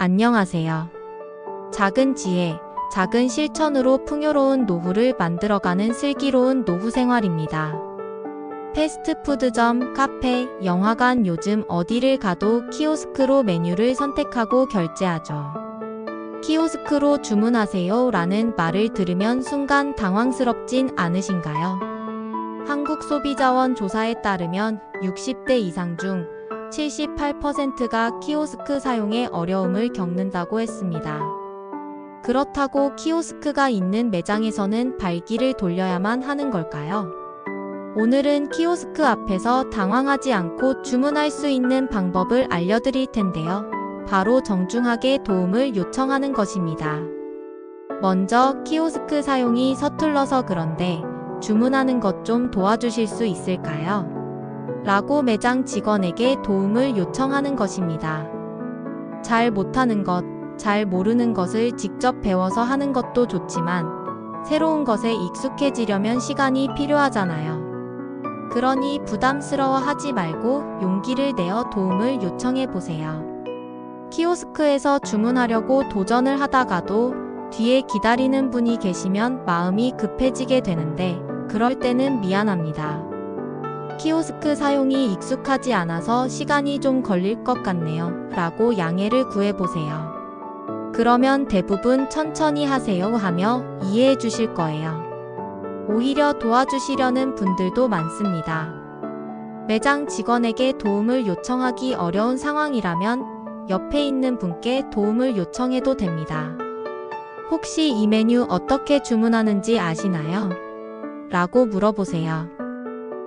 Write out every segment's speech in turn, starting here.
안녕하세요. 작은 지혜, 작은 실천으로 풍요로운 노후를 만들어가는 슬기로운 노후 생활입니다. 패스트푸드점, 카페, 영화관 요즘 어디를 가도 키오스크로 메뉴를 선택하고 결제하죠. 키오스크로 주문하세요 라는 말을 들으면 순간 당황스럽진 않으신가요? 한국소비자원 조사에 따르면 60대 이상 중 78%가 키오스크 사용에 어려움을 겪는다고 했습니다. 그렇다고 키오스크가 있는 매장에서는 발기를 돌려야만 하는 걸까요? 오늘은 키오스크 앞에서 당황하지 않고 주문할 수 있는 방법을 알려드릴 텐데요. 바로 정중하게 도움을 요청하는 것입니다. 먼저 키오스크 사용이 서툴러서 그런데 주문하는 것 좀 도와주실 수 있을까요? 라고 매장 직원에게 도움을 요청하는 것입니다. 잘 못하는 것, 잘 모르는 것을 직접 배워서 하는 것도 좋지만 새로운 것에 익숙해지려면 시간이 필요하잖아요. 그러니 부담스러워 하지 말고 용기를 내어 도움을 요청해 보세요. 키오스크에서 주문하려고 도전을 하다가도 뒤에 기다리는 분이 계시면 마음이 급해지게 되는데 그럴 때는 미안합니다. 키오스크 사용이 익숙하지 않아서 시간이 좀 걸릴 것 같네요. 라고 양해를 구해보세요. 그러면 대부분 천천히 하세요 하며 이해해 주실 거예요. 오히려 도와주시려는 분들도 많습니다. 매장 직원에게 도움을 요청하기 어려운 상황이라면 옆에 있는 분께 도움을 요청해도 됩니다. 혹시 이 메뉴 어떻게 주문하는지 아시나요? 라고 물어보세요.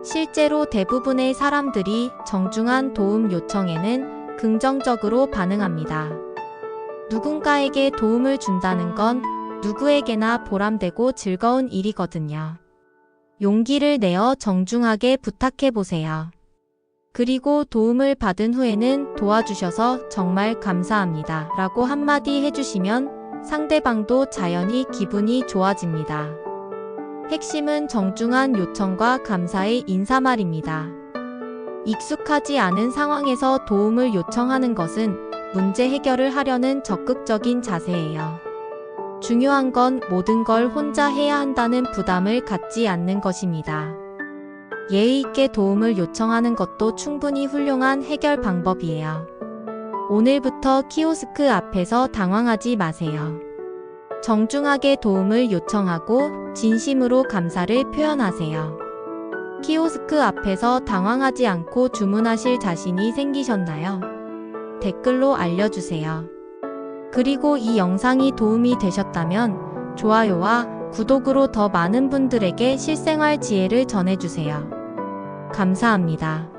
실제로 대부분의 사람들이 정중한 도움 요청에는 긍정적으로 반응합니다. 누군가에게 도움을 준다는 건 누구에게나 보람되고 즐거운 일이거든요. 용기를 내어 정중하게 부탁해 보세요. 그리고 도움을 받은 후에는 도와주셔서 정말 감사합니다. 라고 한마디 해주시면 상대방도 자연히 기분이 좋아집니다. 핵심은 정중한 요청과 감사의 인사말입니다. 익숙하지 않은 상황에서 도움을 요청하는 것은 문제 해결을 하려는 적극적인 자세예요. 중요한 건 모든 걸 혼자 해야 한다는 부담을 갖지 않는 것입니다. 예의 있게 도움을 요청하는 것도 충분히 훌륭한 해결 방법이에요. 오늘부터 키오스크 앞에서 당황하지 마세요. 정중하게 도움을 요청하고 진심으로 감사를 표현하세요. 키오스크 앞에서 당황하지 않고 주문하실 자신이 생기셨나요? 댓글로 알려주세요. 그리고 이 영상이 도움이 되셨다면 좋아요와 구독으로 더 많은 분들에게 실생활 지혜를 전해주세요. 감사합니다.